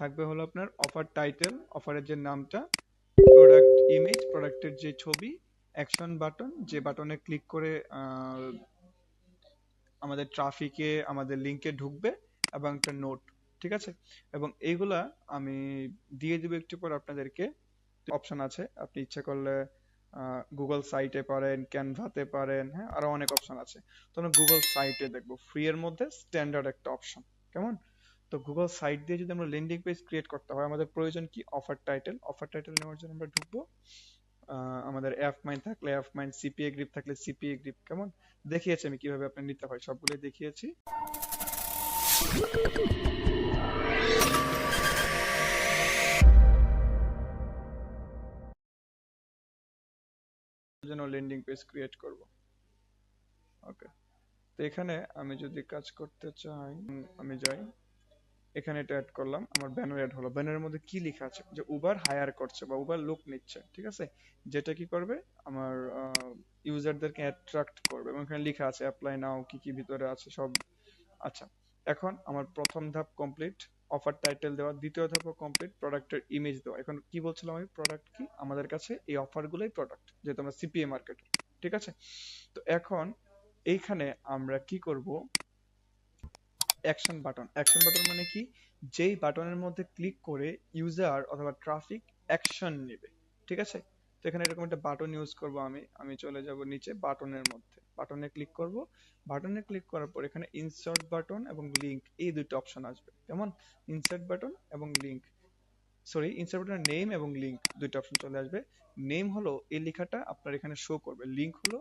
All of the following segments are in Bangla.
থাকবে হলো আপনার অফার টাইটেল অফারের যে নামটা প্রোডাক্ট ইমেজ প্রোডাক্টের যে ছবি অ্যাকশন বাটন যে বাটনে ক্লিক করে আমাদের ট্রাফিকে আমাদের লিংকে ঢুকবে এবং একটা নোট ঠিক আছে? এবং এইগুলা আমি দিয়ে দিব একটু পর আপনাদেরকে। অপশন আছে, আপনি ইচ্ছা করলে গুগল সাইটে পারেন ক্যানভাতে পারেন হ্যাঁ আরও অনেক অপশন আছে। তো আমরা গুগল সাইটে দেখব ফ্রি এর মধ্যে স্ট্যান্ডার্ড একটা অপশন কেমন? তো গুগল সাইট দিয়ে যদি আমরা ল্যান্ডিং পেজ ক্রিয়েট করতে হয়, আমাদের প্রয়োজন কি অফার টাইটেল অফার টাইটেল নেওয়ার জন্য আমরা ঢুকবো। আমাদের অ্যাপ মাইন্ড থাকলে অ্যাপ মাইন্ড সিপিএ গ্রিপ থাকলে সিপিএ গ্রিপ কেমন? দেখিয়েছি আমি কীভাবে আপনি নিতে হয়, সবগুলোই দেখিয়েছি। জন্য ল্যান্ডিং পেজ ক্রিয়েট করব। ওকে তো এখানে আমি যদি কাজ করতে চাই, আমি যাই। এখানে এটা অ্যাড করলাম, আমার ব্যানার অ্যাড হলো। ব্যানারের মধ্যে কি লেখা আছে? যে উবার হায়ার করছে বা উবার লোক নিচ্ছে, ঠিক আছে? যেটা কি করবে? আমার ইউজারদেরকে অ্যাট্রাক্ট করবে। এবং এখানে লেখা আছে অ্যাপ্লাই নাও কি কি ভিতরে আছে, সব। আচ্ছা এখন আমার প্রথম ধাপ কমপ্লিট অফার টাইটেল দেওয়া, দ্বিতীয় ধাপও কমপ্লিট প্রোডাক্টের ইমেজ দেওয়া। এখন কি বলছিলাম আমি? প্রোডাক্ট কি? আমাদের কাছে এই অফারগুলোই প্রোডাক্ট যেহেতু আমরা সিপিএ মার্কেট ঠিক আছে? তো এখন এইখানে আমরা কি করব? অ্যাকশন বাটন অ্যাকশন বাটন মানে কি? যেই বাটনের মধ্যে ক্লিক করে ইউজার অথবা ট্রাফিক অ্যাকশন নেবে। ঠিক আছে? তো এখানে এরকম একটা বাটন ইউজ করব আমি। আমি চলে যাব নিচে বাটনের মধ্যে। বাটনে ক্লিক করব। বাটনে ক্লিক করার পর এখানে ইনসার্ট বাটন এবং লিংক এই দুটো অপশন আসবে। কেমন? ইনসার্ট বাটন এবং লিংক সরি ইনসার্ট বাটনের নেম এবং লিংক দুটো অপশন চলে আসবে। নেম হলো, এই লেখাটা আপনার এখানে শো করবে। লিংক হলো,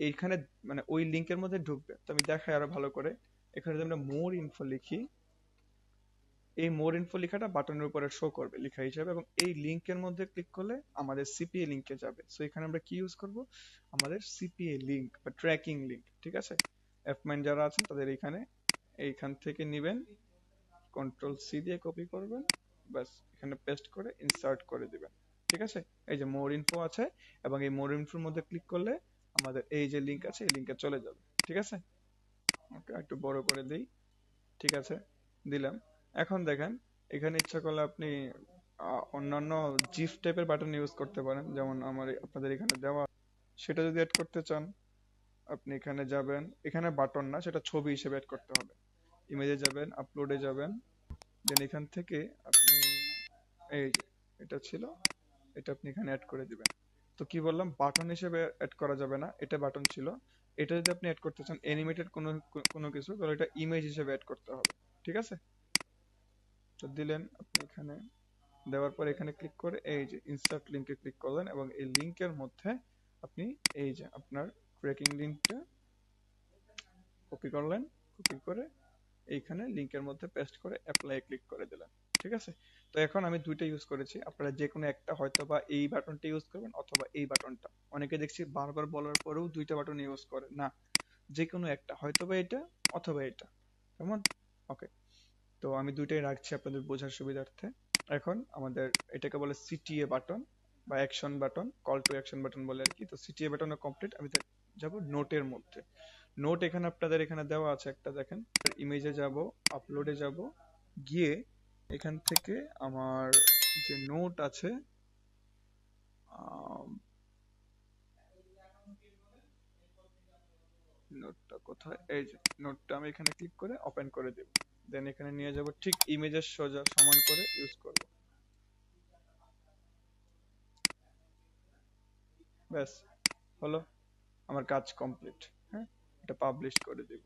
এইখানে মানে ওই লিংকের মধ্যে ঢুকবে। তো আমি দেখাই আরও ভালো করে। এখানে যদি আমরা মোর ইনফো লিখি, এই মোর ইনফো লেখাটা বাটনের উপরে শো করবে লেখা হিসাবে এবং এই লিংকের মধ্যে ক্লিক করলে আমাদের সিপিএ লিংকে যাবে। সো এখানে আমরা কি ইউজ করব? আমাদের সিপিএ লিংক বা ট্র্যাকিং লিংক ঠিক আছে? এফমাইন যারা আছেন তাদের এখানে এইখান থেকে নেবেন কন্ট্রোল সি দিয়ে কপি করবেন, ব্যাস, এখানে পেস্ট করে ইনসার্ট করে দিবেন, ঠিক আছে? এই যে মোর ইনফো আছে এবং এই মোর ইনফোর মধ্যে ক্লিক করলে আমাদের এই যে লিংক আছে, এই লিংকে চলে যাবে, ঠিক আছে? একটু বড় করে দেই। ঠিক আছে, দিলাম। এখন দেখেন, এখানে ইচ্ছা করলে আপনি অন্যান্য জিফ টাইপের বাটন ইউজ করতে পারেন। যেমন আমার আপনাদের এখানে দেওয়া সেটা যদি অ্যাড করতে চান, আপনি এখানে যাবেন। এখানে বাটন না, সেটা ছবি হিসেবে অ্যাড করতে হবে। ইমেজে যাবেন আপলোডে যাবেন। দেন এখান থেকে আপনি, এই এটা ছিল, এটা আপনি এখানে অ্যাড করে দিবেন। তো কি বললাম? বাটন হিসেবে অ্যাড করা যাবে না। এটা বাটন ছিল। এটা যদি আপনি অ্যাড করতে চান অ্যানিমেটেড কোনো কোনো কিছু, তাহলে এটা ইমেজ হিসেবে অ্যাড করতে হবে, ঠিক আছে? তো দিলেন আপনি এখানে, দেওয়ার পর এখানে ক্লিক করে এই যে ইনসার্ট লিংকে ক্লিক করলেন এবং এই লিংকের মধ্যে আপনি এই যে আপনার ট্র্যাকিং লিংকটা কপি করলেন কপি করে এইখানে লিঙ্কের মধ্যে পেস্ট করে অ্যাপ্লাই ক্লিক করে দিলেন। ঠিক আছে? তো এখন আমি দুইটা ইউজ করেছি। আপনারা যে কোনো একটা হয়তো বা এই বাটনটা ইউজ করবেন অথবা এই বাটনটা অনেকে দেখছি বারবার বলার পরেও দুইটা বাটন ইউজ করে। না যে কোনো একটা, হয়তো বা এটা, অথবা এটা। কেমন? ওকে তো আমি দুইটাই রাখছি আপনাদের বোঝার সুবিধার্থে। এখন আমাদের এটাকে বলে সিটিএ বাটন বা action button call to action button বলে আর কি। তো সিটিএ বাটনও কমপ্লিট আমি যাব নোটের মধ্যে। নোট এখানে আপনাদের এখানে দেওয়া আছে একটা, দেখেন। ইমেজে যাব আপলোডে যাব। গিয়ে এখান থেকে আমার যে নোট আছে নোটটা কোথায়? এই যে নোটটা আমি এখানে ক্লিক করে ওপেন করে দেব। দেন এখানে নিয়ে যাব, ঠিক ইমেজের সোজা সমান করে ইউজ করব। ব্যাস, হলো, আমার কাজ কমপ্লিট হ্যাঁ? এটা পাবলিশ করে দেব।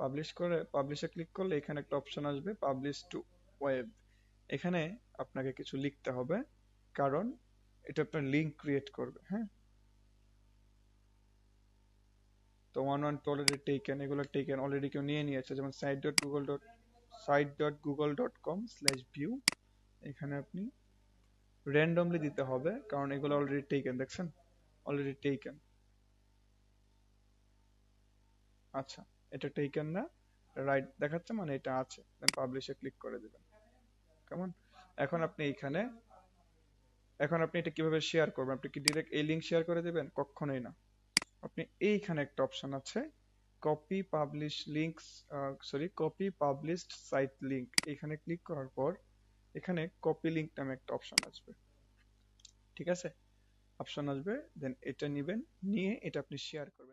পাবলিশ করে পাবলিশে ক্লিক করলে এখানে একটা অপশন আসবে পাবলিশ টু ওয়েব এখানে আপনাকে কিছু লিখতে হবে, কারণ এটা আপনার লিংক ক্রিয়েট করবে হ্যাঁ? তো ওয়ান ওয়ান অলরেডি টেকেন এগুলো টেকেন অলরেডি কেউ নিয়ে নিয়েছে, যেমন site dot Google dot site dot Google dot com slash view এখানে আপনি র্যান্ডমলি দিতে হবে, কারণ এগুলো অলরেডি টেকেন দেখছেন? অলরেডি টেকেন আচ্ছা। এটা টেকেন না রাইট দেখাচ্ছে মানে এটা আছে দেন পাবলিশে ক্লিক করে দিবেন। কেমন? এখন আপনি এইখানে এখন আপনি এটা কীভাবে শেয়ার করবেন? আপনি কি ডিরেক্ট এই লিংক শেয়ার করে দিবেন? কখনোই না। আপনি এইখানে একটা অপশন আছে copy publish links sorry copy published site link এখানে ক্লিক করার পর এখানে কপি লিংক নামে একটা অপশন আসবে। ঠিক আছে? অপশন আসবে দেন এটা নেবেন, নিয়ে এটা আপনি শেয়ার করবেন।